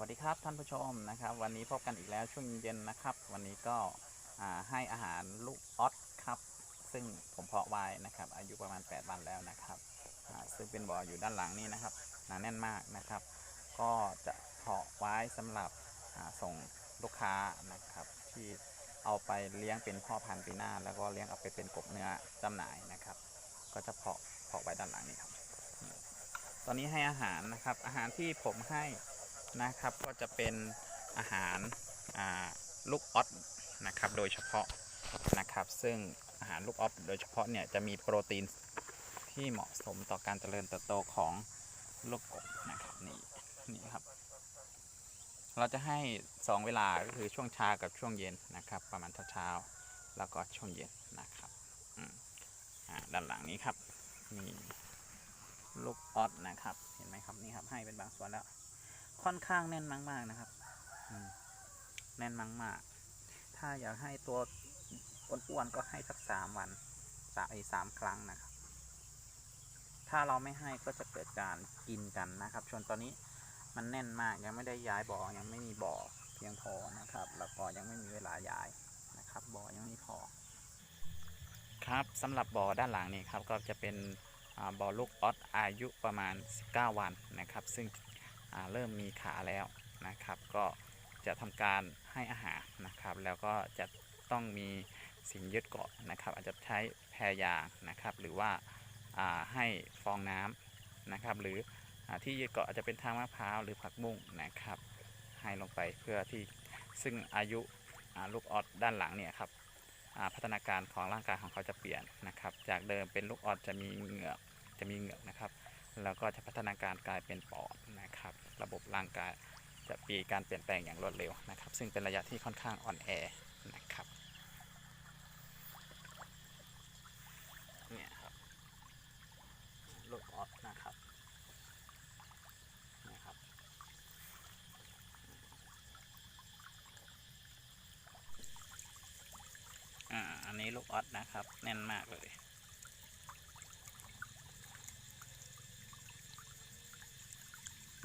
วัสดีครับท่านผู้ชมนะครับ วันนี้พบกันอีกแล้วช่วงเย็นนะครับ วันนี้ก็ให้อาหารลูกออสครับ ซึ่งผมเพาะไว้นะครับ อายุประมาณ 8 วันแล้วนะครับซึ่งเป็นบ่ออยู่ด้านหลังนี่นะครับหนาแน่นมากนะครับ ก็จะเพาะไว้สำหรับส่งลูกค้านะครับ ที่เอาไปเลี้ยงเป็นพ่อพันธุ์ปีหน้า แล้วก็เลี้ยงเอาไปเป็นกบเนื้อจำหน่ายนะครับ ก็จะเพาะเพาะไว้ด้านหลังนี่ครับ ตอนนี้ให้อาหารนะครับ อาหารที่ผมให้ นะครับ ก็จะเป็นอาหาราลูกออสนะครับโดยเฉพาะนะครับ ซึ่งอาหารลูกออสโดยเฉพาะเนี่ยจะมีโปรตีนที่เหมาะสมต่อการเจริญเติบโตของลูกกบนะครับนี่นี่ครับ เราจะให้ 2 เวลาก็คือช่วงเช้ากับช่วงเย็นนะครับ ประมาณเช้าๆแล้วก็ช่วงเย็นนะครับด้านหลังนี้ครับมีลูกออสนะครับ เห็นไหมครับนี่ครับให้เป็นบางส่วนแล้ว ค่อนข้างแน่นมาก ๆ นะครับแน่นมากๆ ถ้าอยากให้ตัวอ้วนๆก็ให้สักสามวันสามไอ้สามครั้งนะครับ ถ้าเราไม่ให้ก็จะเกิดการกินกันนะครับส่วนตอนนี้มันแน่นมากยังไม่ได้ย้ายบ่อยังไม่มีบ่อเพียงพอนะครับ แล้วก็ยังไม่มีเวลาย้ายนะครับ บ่อยังไม่พอ ครับสำหรับบ่อด้านหลังนี่ครับก็จะเป็นอ่อลูกออสอายุประมาณ 19 วันนะครับ ซึ่ง เริ่มมีขาแล้วนะครับ ก็จะทำการให้อาหารนะครับ แล้วก็จะต้องมีสิ่งยึดเกาะนะครับ อาจจะใช้แพรยางนะครับ หรือว่าาให้ฟองน้ำนะครับ หรืออที่ยึดเกาะอาจจะเป็นทางมะพร้าวหรือผักบุ้งนะครับ ให้ลงไปเพื่อที่ซึ่งอายุาลูกออสด้านหลังเนี่ยครับพัฒนาการของร่างกายของเขาจะเปลี่ยนนะครับ จากเดิมเป็นลูกออสจะมีเหงือกจะมีเหงือกนะครับ แล้วก็จะพัฒนาการกลายเป็นปอดนะครับ ระบบร่างกายจะมีการเปลี่ยนแปลงอย่างรวดเร็วนะครับ ซึ่งเป็นระยะที่ค่อนข้างอ่อนแอนะครับเนี่ยครับลูกออสนะครับนี่ยครับ อ่า อันนี้ลูกออสนะครับ แน่นมากเลย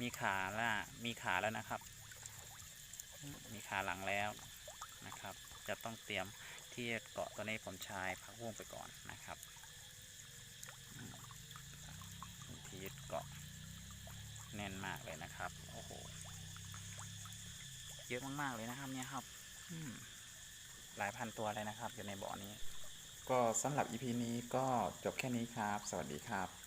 มีขาแล้วมีขาแล้วนะครับ มีขาหลังแล้วนะครับ จะต้องเตรียมที่จะเกาะตัวนี้ผมชายพักวงไปก่อนนะครับที่ยึดเกาะแน่นมากเลยนะครับ โอ้โห เยอะมากๆเลยนะครับเนี่ยครับหลายพันตัวเลยนะครับ อยู่ในบ่อนี้ ก็สำหรับ EP นี้ก็จบแค่นี้ครับ สวัสดีครับ